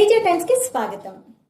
Teja times కి స్వాగతం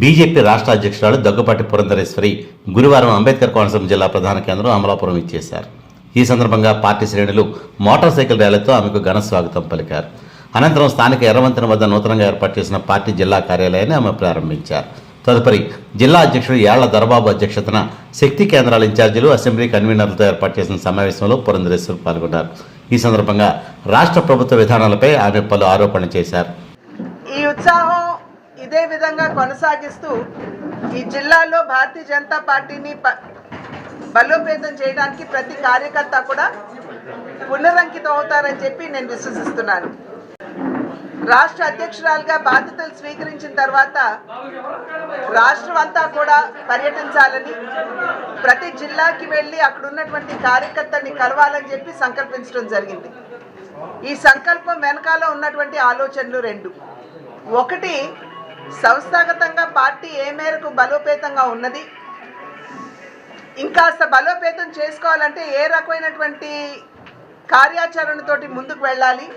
BJP రాష్ట్ర అధ్యక్షురాలు దగ్గుపాటి పురంధరేశ్వరి గురువారం అంబేద్కర్ కోనసీమ జిల్లా ప్రధాన కేంద్రం అమలాపురం ఇచ్చేశారు. ఈ సందర్భంగా పార్టీ శ్రేణులు మోటార్ సైకిల్ ర్యాలీతో ఆమెకు ఘన స్వాగతం పలికారు. అనంతరం స్థానిక ఎర్రవంతెన వద్ద నూతనంగా ఏర్పాటు చేసిన పార్టీ జిల్లా కార్యాలయాన్ని ఆమె ప్రారంభించారు. తదుపరి జిల్లా అధ్యక్షుడు యాళ్ళ దరబాబు అధ్యక్షతన శక్తి కేంద్రాల ఇన్ఛార్జీలు అసెంబ్లీ కన్వీనర్లతో ఏర్పాటు చేసిన సమావేశంలో పురంధరేశ్వరు పాల్గొన్నారు. ఈ సందర్భంగా రాష్ట్ర ప్రభుత్వ విధానాలపై ఆమె పలు ఆరోపణలు చేశారు. ఈ ఉత్సాహం ఇదే విధంగా కొనసాగిస్తూ ఈ జిల్లాలో భారతీయ జనతా పార్టీని ప- బలోపేతం చేయడానికి ప్రతి కార్యకర్త కూడా పునరంకితం అవుతారని చెప్పి నేను విశ్వసిస్తున్నాను. రాష్ట్ర అధ్యక్షురాలుగా బాధ్యతలు స్వీకరించిన తర్వాత రాష్ట్రం అంతా కూడా పర్యటించాలని ప్రతి జిల్లాకి వెళ్ళి అక్కడ ఉన్నటువంటి కార్యకర్తని కలవాలని చెప్పి సంకల్పించడం జరిగింది. ఈ సంకల్పం వెనకాల ఉన్నటువంటి ఆలోచనలు రెండు. ఒకటి సంస్థాగతంగా పార్టీ ఏ మేరకు బలోపేతంగా ఉన్నది? ఇంకాస్త బలోపేతం చేసుకోవాలంటే ఏ రకమైనటువంటి కార్యాచరణతోటి ముందుకు వెళ్ళాలి?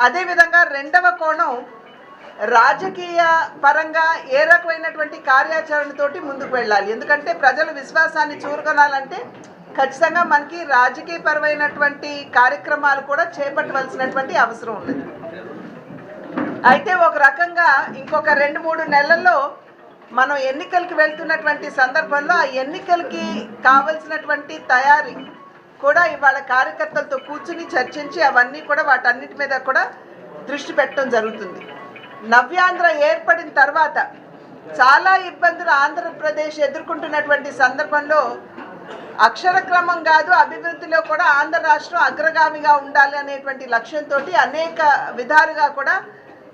అదేవిధంగా రెండవ కోణం రాజకీయ పరంగా ఏ రకమైనటువంటి కార్యాచరణతోటి ముందుకు వెళ్ళాలి. ఎందుకంటే ప్రజల విశ్వాసాన్ని చూరుకొనాలంటే ఖచ్చితంగా మనకి రాజకీయ పరమైనటువంటి కార్యక్రమాలు కూడా చేపట్టవలసినటువంటి అవసరం ఉంది. అయితే ఒక రకంగా ఇంకొక రెండు మూడు నెలల్లో మనం ఎన్నికలకి వెళ్తున్నటువంటి సందర్భంలో ఆ ఎన్నికలకి కావలసినటువంటి తయారీ కూడా ఇవాళ కార్యకర్తలతో కూర్చుని చర్చించి అవన్నీ కూడా వాటన్నిటి మీద కూడా దృష్టి పెట్టడం జరుగుతుంది. నవ్యాంధ్ర ఏర్పడిన తర్వాత చాలా ఇబ్బందులు ఆంధ్రప్రదేశ్ ఎదుర్కొంటున్నటువంటి సందర్భంలో అక్షరక్రమం కాదు అభివృద్ధిలో కూడా ఆంధ్ర రాష్ట్రం అగ్రగామిగా ఉండాలి అనేటువంటి లక్ష్యంతో అనేక విధాలుగా కూడా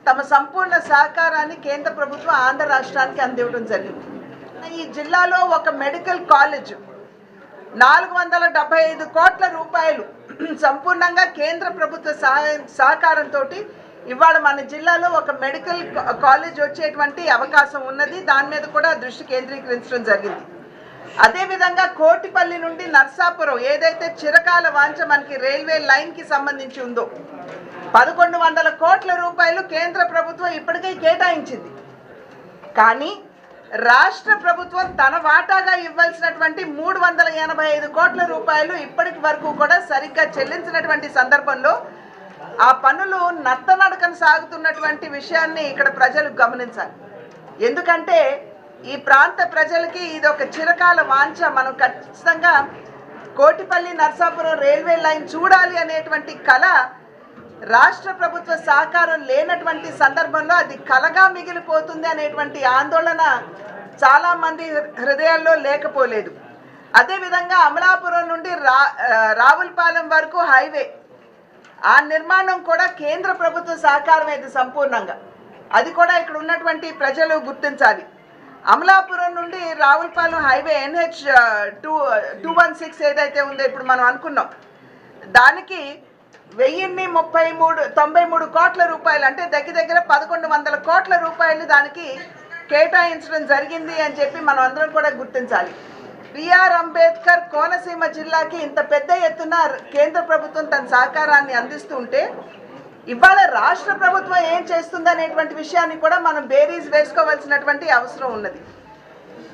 తమ సంపూర్ణ సహకారాన్ని కేంద్ర ప్రభుత్వం ఆంధ్ర రాష్ట్రానికి అందివ్వడం జరిగింది. ఈ జిల్లాలో ఒక మెడికల్ కాలేజ్ నాలుగు వందల డెబ్బై ఐదు కోట్ల రూపాయలు సంపూర్ణంగా కేంద్ర ప్రభుత్వ సహాయం సహకారంతో ఇవాళ మన జిల్లాలో ఒక మెడికల్ కాలేజ్ వచ్చేటువంటి అవకాశం ఉన్నది. దాని మీద కూడా దృష్టి కేంద్రీకరించడం జరిగింది. అదేవిధంగా కోటిపల్లి నుండి నర్సాపురం ఏదైతే చిరకాల వాంఛ మనకి రైల్వే లైన్కి సంబంధించి ఉందో పదకొండు వందల కోట్ల రూపాయలు కేంద్ర ప్రభుత్వం ఇప్పటికే కేటాయించింది. కానీ రాష్ట్ర ప్రభుత్వం తన వాటాగా ఇవ్వాల్సినటువంటి మూడు వందల ఎనభై ఐదు కోట్ల రూపాయలు ఇప్పటికి వరకు కూడా సరిగ్గా చెల్లించినటువంటి సందర్భంలో ఆ పనులు నత్తనడకన సాగుతున్నటువంటి విషయాన్ని ఇక్కడ ప్రజలు గమనించాలి. ఎందుకంటే ఈ ప్రాంత ప్రజలకి ఇది ఒక చిరకాల వాంఛ. మనం ఖచ్చితంగా కోటిపల్లి నర్సాపురం రైల్వే లైన్ చూడాలి అనేటువంటి కళ రాష్ట్ర ప్రభుత్వ సహకారం లేనటువంటి సందర్భంలో అది కలగా మిగిలిపోతుంది అనేటువంటి ఆందోళన చాలామంది హృదయాల్లో లేకపోలేదు. అదేవిధంగా అమలాపురం నుండి రా రావులపాలెం వరకు హైవే. ఆ నిర్మాణం కూడా కేంద్ర ప్రభుత్వ సహకారం ఇది సంపూర్ణంగా. అది కూడా ఇక్కడ ఉన్నటువంటి ప్రజలు గుర్తించాలి. అమలాపురం నుండి Ravulapalem highway NH two two one six ఏదైతే ఉందో ఇప్పుడు మనం అనుకున్నాం. దానికి వెయ్యిన్ని ముప్పై మూడు తొంభై మూడు కోట్ల రూపాయలు. అంటే దగ్గర దగ్గర పదకొండు వందల కోట్ల రూపాయలు దానికి కేటాయించడం జరిగింది అని చెప్పి మనం అందరం కూడా గుర్తించాలి. బిఆర్ అంబేద్కర్ కోనసీమ జిల్లాకి ఇంత పెద్ద ఎత్తున కేంద్ర ప్రభుత్వం తన సహకారాన్ని అందిస్తూ ఉంటే ఇవాళ రాష్ట్ర ప్రభుత్వం ఏం చేస్తుంది అనేటువంటి విషయాన్ని కూడా మనం బేరీజ్ వేసుకోవాల్సినటువంటి అవసరం ఉన్నది.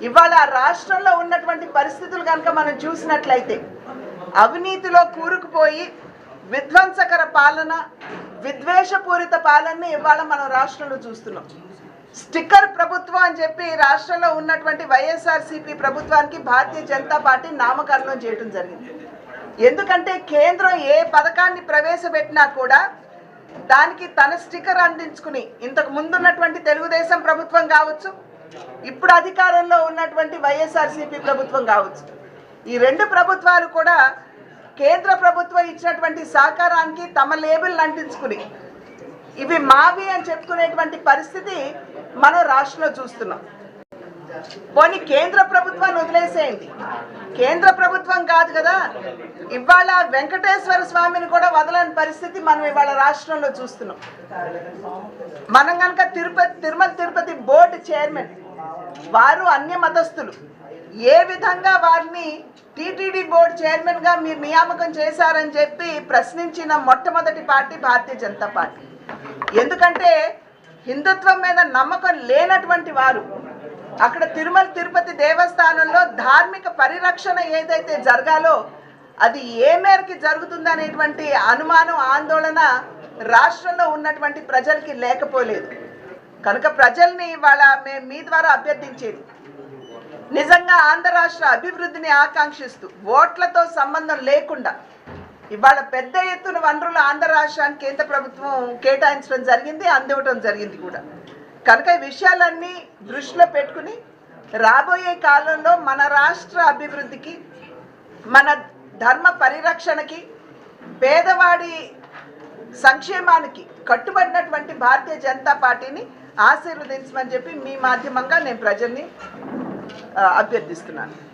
ఇవాళ ఆ రాష్ట్రంలో ఉన్నటువంటి పరిస్థితులు కనుక మనం చూసినట్లయితే అవినీతిలో కూరుకుపోయి విధ్వంసకర పాలన విద్వేషపూరిత పాలనని ఇవాళ మనం రాష్ట్రంలో చూస్తున్నాం. స్టిక్కర్ ప్రభుత్వం అని చెప్పి రాష్ట్రంలో ఉన్నటువంటి వైఎస్ఆర్సీపీ ప్రభుత్వానికి భారతీయ జనతా పార్టీ నామకరణం చేయడం జరిగింది. ఎందుకంటే కేంద్రం ఏ పథకాన్ని ప్రవేశపెట్టినా కూడా దానికి తన స్టిక్కర్ అందించుకుని ఇంతకు ముందున్నటువంటి తెలుగుదేశం ప్రభుత్వం కావచ్చు ఇప్పుడు అధికారంలో ఉన్నటువంటి వైఎస్ఆర్సీపీ ప్రభుత్వం కావచ్చు. ఈ రెండు ప్రభుత్వాలు కూడా కేంద్ర ప్రభుత్వం ఇచ్చినటువంటి సహకారానికి తమ లేబుల్ అంటించుకుని. ఇవి మావి అని చెప్పుకునేటువంటి పరిస్థితి మనం రాష్ట్రంలో చూస్తున్నాం. పోనీ కేంద్ర ప్రభుత్వాన్ని వదిలేసేయండి. కేంద్ర ప్రభుత్వం కాదు కదా. ఇవాళ వెంకటేశ్వర స్వామిని కూడా వదలని పరిస్థితి మనం ఇవాళ రాష్ట్రంలో చూస్తున్నాం. మనం కనుక తిరుపతి తిరుమల తిరుపతి బోర్డు చైర్మన్ వారు అన్య మతస్థులు. ఏ విధంగా వారిని టీటీడీ బోర్డు చైర్మన్గా మీరు నియామకం చేశారని చెప్పి ప్రశ్నించిన మొట్టమొదటి పార్టీ భారతీయ జనతా పార్టీ. ఎందుకంటే హిందుత్వం మీద నమ్మకం లేనటువంటి వారు అక్కడ తిరుమల తిరుపతి దేవస్థానంలో ధార్మిక పరిరక్షణ ఏదైతే జరగాలో అది ఏ మేరకి జరుగుతుందనేటువంటి అనుమానం ఆందోళన రాష్ట్రంలో ఉన్నటువంటి ప్రజలకి లేకపోలేదు. కనుక ప్రజల్ని వాళ్ళ మీ ద్వారా అభ్యర్థించేది. నిజంగా ఆంధ్ర రాష్ట్ర అభివృద్ధిని ఆకాంక్షిస్తూ ఓట్లతో సంబంధం లేకుండా ఇవాళ పెద్ద ఎత్తున వనరులు ఆంధ్ర రాష్ట్రానికి కేంద్ర ప్రభుత్వం కేటాయించడం జరిగింది అందివ్వడం జరిగింది కూడా. కనుక ఈ విషయాలన్నీ దృష్టిలో పెట్టుకుని రాబోయే కాలంలో మన రాష్ట్ర అభివృద్ధికి మన ధర్మ పరిరక్షణకి పేదవాడి సంక్షేమానికి కట్టుబడినటువంటి భారతీయ జనతా పార్టీని ఆశీర్వదించమని చెప్పి మీ మాధ్యమంగా నేను ప్రజల్ని అభ్యర్థిస్తున్నాను.